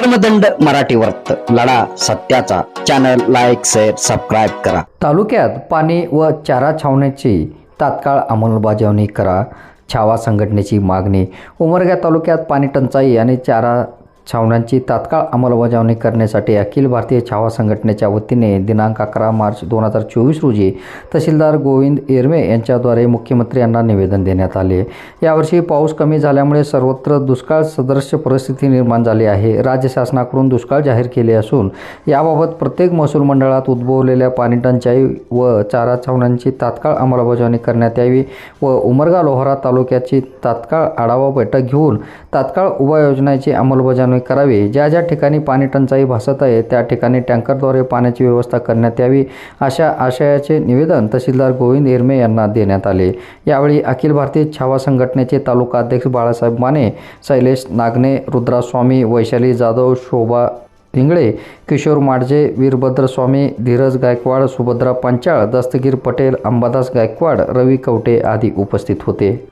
कर्मदंड मराठी वर्त लढा सत्याचा. चॅनल लाईक शेअर सबस्क्राईब करा. तालुक्यात पाणी व चारा छावण्याची तात्काळ अंमलबजावणी करा. छावा संघटनेची मागणी. उमरगा तालुक्यात पाणी टंचाई आणि चारा छावण्यांची तात्काळ अंमलबजावणी करण्यासाठी अखिल भारतीय छावा संघटनेच्या वतीने दिनांक अकरा मार्च दोन हजार चोवीस रोजी तहसीलदार गोविंद एरमे यांच्याद्वारे मुख्यमंत्री यांना निवेदन देण्यात आले. यावर्षी पाऊस कमी झाल्यामुळे सर्वत्र दुष्काळ सदृश्य परिस्थिती निर्माण झाली आहे. राज्य शासनाकडून दुष्काळ जाहीर केले असून याबाबत प्रत्येक महसूल मंडळात उद्भवलेल्या पाणी टंचाई व चारा छावण्यांची तात्काळ अंमलबजावणी करण्यात यावी व उमरगा लोहारा तालुक्याची तात्काळ आढावा बैठक घेऊन तात्काळ उपाययोजनाची अंमलबजावणी करावी. ज्या ज्या ठिकाणी पाणी टंचाई भासत आहे त्या ठिकाणी टँकरद्वारे पाण्याची व्यवस्था करण्यात यावी अशा आशयाचे निवेदन तहसीलदार गोविंद एरमे यांना देण्यात आले. यावेळी अखिल भारतीय छावा संघटनेचे तालुका अध्यक्ष बाळासाहेब माने शैलेश नागने रुद्रास्वामी वैशाली जाधव शोभा इंगळे किशोर माडजे वीरभद्र स्वामी धीरज गायकवाड सुभद्रा पंचाळ दस्तगीर पटेल अंबादास गायकवाड रवी कवटे आदी उपस्थित होते.